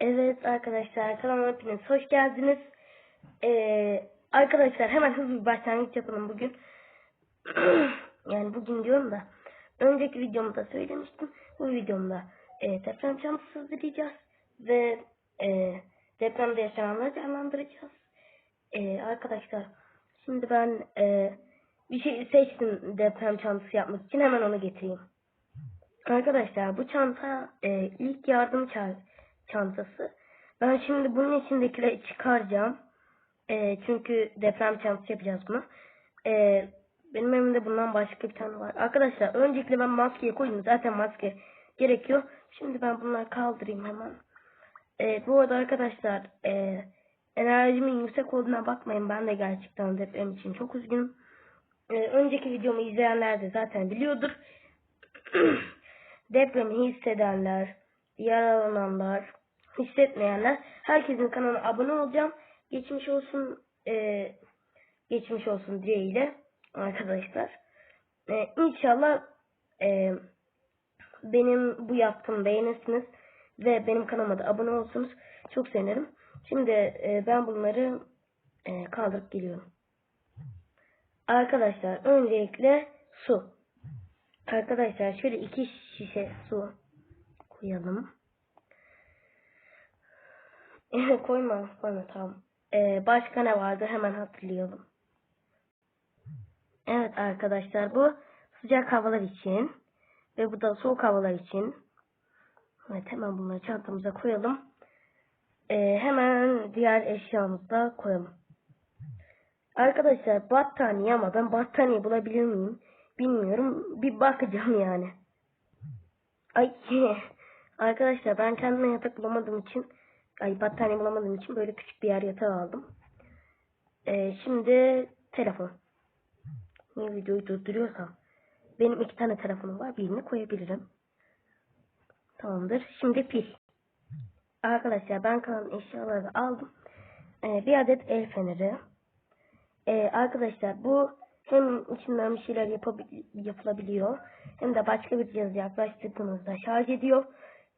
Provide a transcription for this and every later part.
Evet arkadaşlar kanalıma hepiniz hoş geldiniz. Ee, arkadaşlar hemen hızlı bir başlangıç yapalım bugün. yani bugün diyorum da önceki videomda söylemiştim. Bu videomda e, deprem çantası hazırlayacağız ve e, depremde yaşananları canlandıracağız. E, arkadaşlar şimdi ben e, bir şey seçtim deprem çantası yapmak için hemen onu getireyim. Arkadaşlar bu çanta e, ilk yardım ça- çantası. Ben şimdi bunun içindekileri çıkaracağım. E, çünkü deprem çantası yapacağız bunu. E, benim elimde bundan başka bir tane var. Arkadaşlar öncelikle ben maskeyi koyayım. Zaten maske gerekiyor. Şimdi ben bunları kaldırayım hemen. E, bu arada arkadaşlar e, enerjimin yüksek olduğuna bakmayın. Ben de gerçekten deprem için çok üzgünüm. E, önceki videomu izleyenler de zaten biliyordur. Depremi hissedenler, yaralananlar, hissetmeyenler, herkesin kanalına abone olacağım. Geçmiş olsun, e, geçmiş olsun dileğiyle arkadaşlar. E, inşallah e, benim bu yaptığımı beğenirsiniz ve benim kanalıma da abone olursunuz. Çok sevinirim. Şimdi e, ben bunları e, kaldırıp geliyorum. Arkadaşlar öncelikle su. Arkadaşlar şöyle iki şişe su koyalım. Koyma koyma tamam. Ee, başka ne vardı hemen hatırlayalım. Evet arkadaşlar bu sıcak havalar için ve bu da soğuk havalar için. Evet hemen bunları çantamıza koyalım. Ee, hemen diğer eşyamızı da koyalım. Arkadaşlar battaniye ama ben battaniye bulabilir miyim? Bilmiyorum. Bir bakacağım yani. Ay arkadaşlar ben kendime yatak bulamadığım için ay battaniye bulamadığım için böyle küçük bir yer yatağı aldım. Ee, şimdi telefon. Niye videoyu durduruyorsam. Benim iki tane telefonum var. Birini koyabilirim. Tamamdır. Şimdi pil. Arkadaşlar ben kalan eşyaları aldım. Ee, bir adet el feneri. Ee, arkadaşlar bu hem içinden bir şeyler yapılabiliyor hem de başka bir cihazı yaklaştırdığınızda şarj ediyor.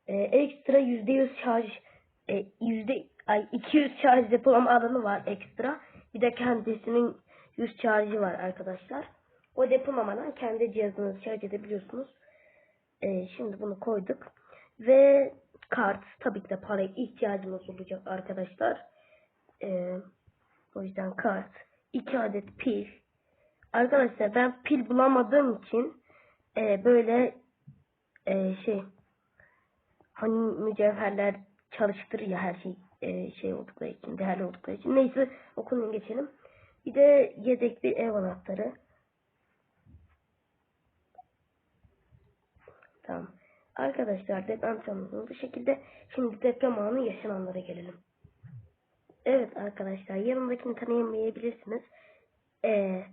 Ee, ekstra %100 şarj e, yüzde ay 200 şarj depolama alanı var ekstra. Bir de kendisinin 100 şarjı var arkadaşlar. O depolamadan kendi cihazınızı şarj edebiliyorsunuz. Ee, şimdi bunu koyduk. Ve kart tabii ki de paraya ihtiyacımız olacak arkadaşlar. Ee, o yüzden kart. 2 adet pil. Arkadaşlar ben pil bulamadığım için e, böyle e, şey hani mücevherler çalıştırır ya her şey e, şey oldukları için değerli oldukları için. Neyse okulun geçelim. Bir de yedek bir ev anahtarı. Tamam. Arkadaşlar deprem planımız bu şekilde. Şimdi deprem anı yaşananlara gelelim. Evet arkadaşlar yanımdakini tanıyamayabilirsiniz. Ee,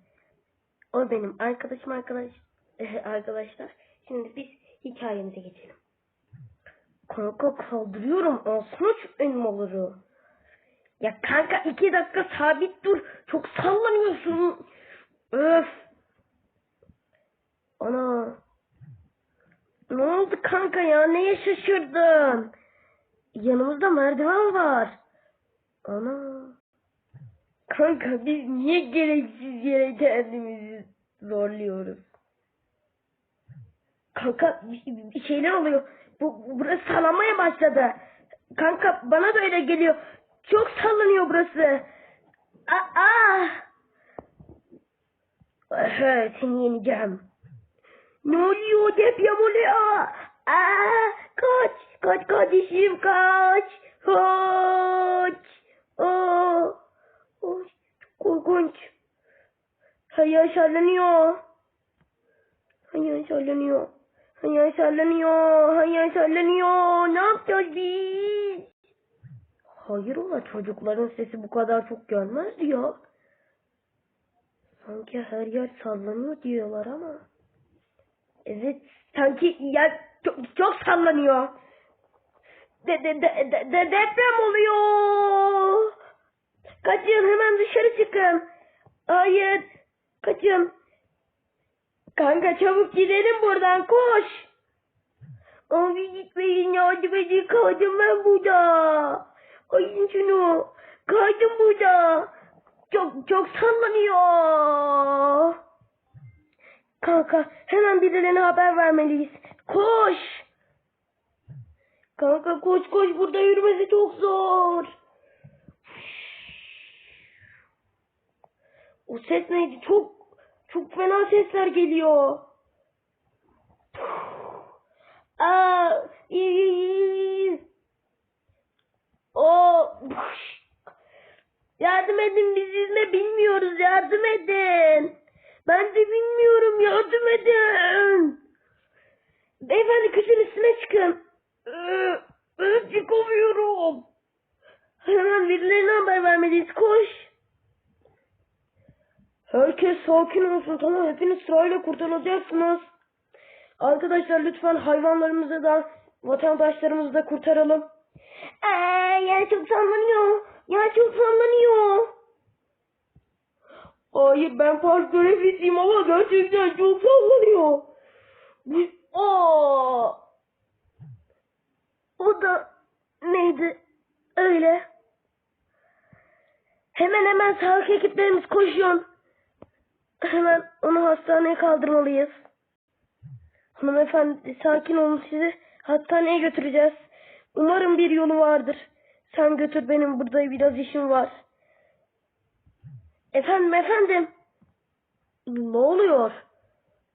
o benim arkadaşım arkadaş arkadaşlar. Şimdi biz hikayemize geçelim. Kanka kaldırıyorum şu elmaları. Ya kanka iki dakika sabit dur. Çok sallanıyorsun. Öf. Ana. Ne oldu kanka ya? Neye şaşırdın? Yanımızda merdiven var. Ana. Kanka biz niye gereksiz yere kendimizi zorluyoruz? Kanka bir, bir şeyler oluyor. Bu burası sallanmaya başladı. Kanka bana da öyle geliyor. Çok sallanıyor burası. Aa! Aha, seni yeneceğim. Ne oluyor? Deprem oluyor. Aa, kaç, kaç kardeşim kaç. Kaç. Aa, oy, korkunç. Hayal sallanıyor. Hayal sallanıyor. Hayal sallanıyor. Hayal sallanıyor. Ne yapacağız biz? Hayır ola çocukların sesi bu kadar çok gelmez ya. Sanki her yer sallanıyor diyorlar ama. Evet sanki yer çok, çok sallanıyor. De, de, de, de, de, deprem oluyor. Kaçın hemen dışarı çıkın. Hayır. Kaçın. Kanka çabuk gidelim buradan koş. Abi gitmeyin yardım edin kaldım ben burada. Ayın şunu. Kaldım burada. Çok çok sallanıyor. Kanka hemen birilerine haber vermeliyiz. Koş. Kanka koş koş burada yürümesi çok zor. O ses neydi? Çok çok fena sesler geliyor. Aa. O Yardım edin biz yüzme bilmiyoruz yardım edin. Ben de bilmiyorum yardım edin. Beyefendi kışın üstüne çıkın. Ee, Ben çıkamıyorum. Hemen birilerine haber vermeliyiz koş. Herkes sakin olsun tamam hepiniz sırayla kurtarılacaksınız. Arkadaşlar lütfen hayvanlarımızı da vatandaşlarımızı da kurtaralım. Eee yer çok sallanıyor. Yer çok sallanıyor. Hayır ben park görevlisiyim ama gerçekten çok sallanıyor. Aa! O da neydi? Öyle. Hemen hemen sağlık ekiplerimiz koşuyor. Hemen onu hastaneye kaldırmalıyız. Hanımefendi sakin olun sizi hastaneye götüreceğiz. Umarım bir yolu vardır. Sen götür benim burada biraz işim var. Efendim efendim. Ne oluyor?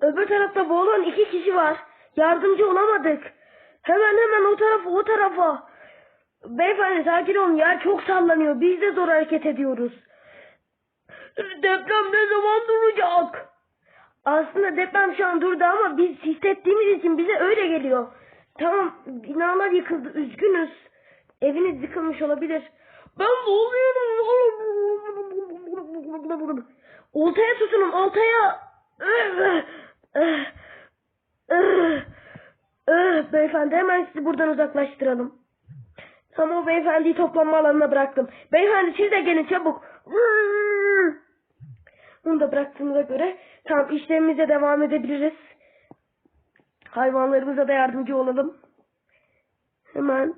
Öbür tarafta boğulan iki kişi var. Yardımcı olamadık. Hemen hemen o tarafa o tarafa. Beyefendi sakin olun yer çok sallanıyor. Biz de zor hareket ediyoruz. Deprem ne zaman duracak? Aslında deprem şu an durdu ama biz hissettiğimiz için bize öyle geliyor. Tamam binalar yıkıldı üzgünüz. Eviniz yıkılmış olabilir. Ben boğuluyorum. Oltaya tutunun oltaya. Beyefendi hemen sizi buradan uzaklaştıralım. Tamam beyefendiyi toplanma alanına bıraktım. Beyefendi siz de gelin çabuk. Bunu da bıraktığımıza göre tamam işlemimize devam edebiliriz. Hayvanlarımıza da yardımcı olalım. Hemen.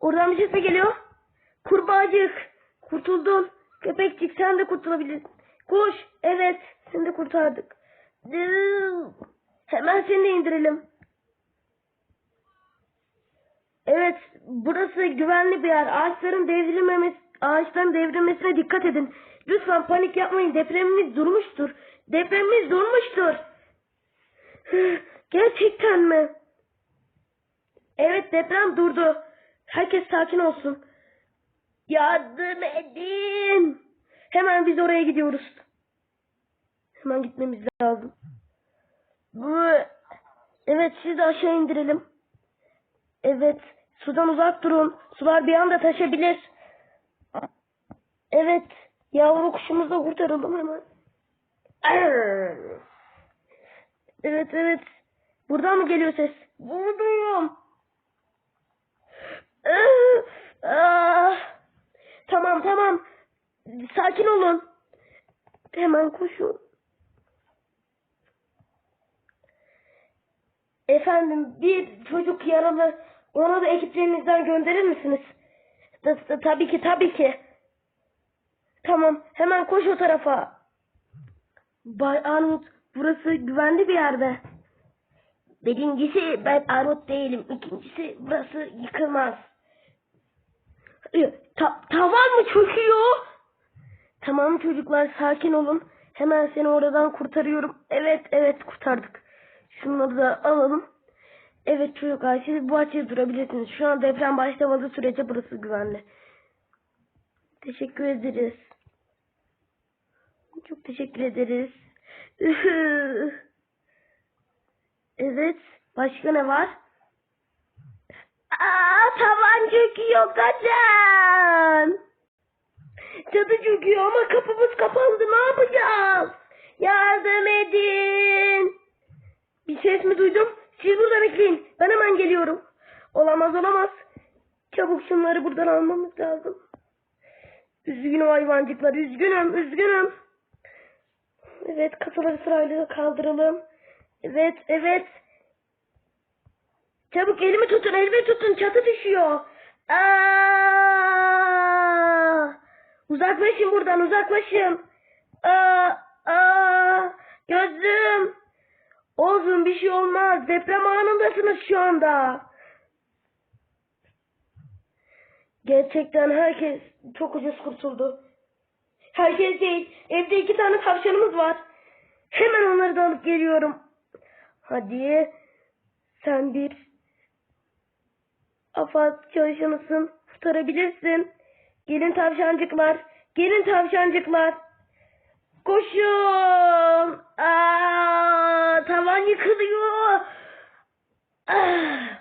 Oradan bir ses mi geliyor? Kurbağacık. Kurtuldun. Köpekçik sen de kurtulabilirsin. Koş. Evet. Seni de kurtardık. Hemen seni de indirelim. Evet. Burası güvenli bir yer. Ağaçların devrilmemesi, ağaçların devrilmesine dikkat edin. Lütfen panik yapmayın. Depremimiz durmuştur. Depremimiz durmuştur. Gerçekten mi? Evet deprem durdu. Herkes sakin olsun. Yardım edin. Hemen biz oraya gidiyoruz. Hemen gitmemiz lazım. Bu Evet sizi de aşağı indirelim. Evet sudan uzak durun. Sular bir anda taşabilir. Evet yavru kuşumuzu da kurtaralım hemen. Evet evet. Buradan mı geliyor ses? Buradayım. Tamam tamam. Sakin olun. Hemen koşun. Efendim bir çocuk yaralı. Ona da ekiplerinizden gönderir misiniz? Ta- ta- tabii ki tabii ki. Tamam hemen koş o tarafa. Bay Armut burası güvenli bir yerde. Birincisi ben Armut değilim. İkincisi burası yıkılmaz. Ta tavan mı çöküyor? Tamam çocuklar sakin olun. Hemen seni oradan kurtarıyorum. Evet evet kurtardık. Şunları da alalım. Evet çocuklar siz bu açıda durabilirsiniz. Şu an deprem başlamadığı sürece burası güvenli. Teşekkür ederiz. Çok teşekkür ederiz. evet. Başka ne var? Aa, tavan çöküyor kaçın. Çatı çöküyor ama kapımız kapandı ne yapacağız? Yardım edin. Bir ses mi duydum? Siz burada bekleyin. Ben hemen geliyorum. Olamaz olamaz. Çabuk şunları buradan almamız lazım. Üzgünüm hayvancıklar üzgünüm üzgünüm. Evet kasaları sırayla kaldıralım. Evet, evet. Çabuk elimi tutun, elimi tutun. Çatı düşüyor. Aa! Uzaklaşın buradan, uzaklaşın. Aa! Aa! Gözüm. Olsun bir şey olmaz. Deprem anındasınız şu anda. Gerçekten herkes çok ucuz kurtuldu. Herkes değil. Evde iki tane tavşanımız var. Hemen onları da alıp geliyorum. Hadi. Sen bir afat çalışanısın. Kurtarabilirsin. Gelin tavşancıklar. Gelin tavşancıklar. Koşun. Aa, tavan yıkılıyor. Ah.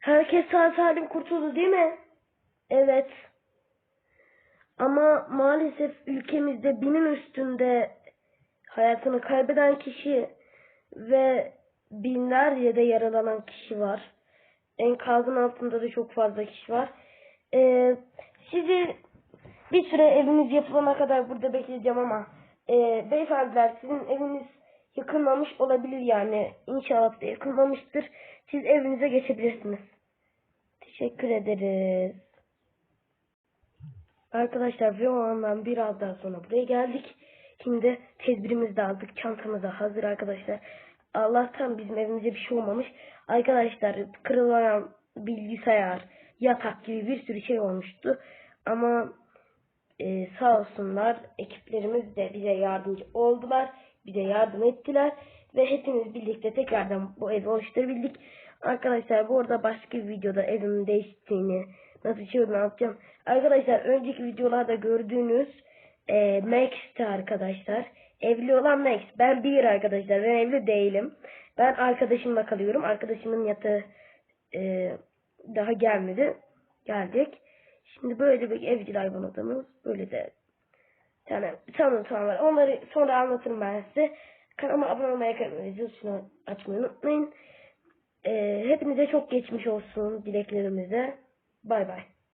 Herkes sağ salim kurtuldu değil mi? Evet. Ama maalesef ülkemizde binin üstünde hayatını kaybeden kişi ve binlerce de yaralanan kişi var. Enkazın altında da çok fazla kişi var. Ee, sizi bir süre eviniz yapılana kadar burada bekleyeceğim ama e, beyefendiler sizin eviniz yıkılmamış olabilir yani. İnşallah da yıkılmamıştır. Siz evinize geçebilirsiniz. Teşekkür ederiz. Arkadaşlar ve o andan biraz daha sonra buraya geldik. Şimdi tedbirimizi de aldık. Çantamız da hazır arkadaşlar. Allah'tan bizim evimize bir şey olmamış. Arkadaşlar kırılan bilgisayar, yatak gibi bir sürü şey olmuştu. Ama e, sağ olsunlar ekiplerimiz de bize yardımcı oldular. Bize yardım ettiler. Ve hepimiz birlikte tekrardan bu evi oluşturabildik. Arkadaşlar bu arada başka bir videoda evimin değiştiğini nasıl çevirdiğini anlatacağım. Arkadaşlar önceki videolarda gördüğünüz e, Max'ti arkadaşlar. Evli olan Max. Ben bir arkadaşlar. Ben evli değilim. Ben arkadaşımla kalıyorum. Arkadaşımın yatağı e, daha gelmedi. Geldik. Şimdi böyle bir evcil hayvan adamız. Böyle de yani tanıtım var. Onları sonra anlatırım ben size. Kanalıma abone olmayı, kanalıma açmayı unutmayın. Ee, hepinize çok geçmiş olsun dileklerimize. Bay bay.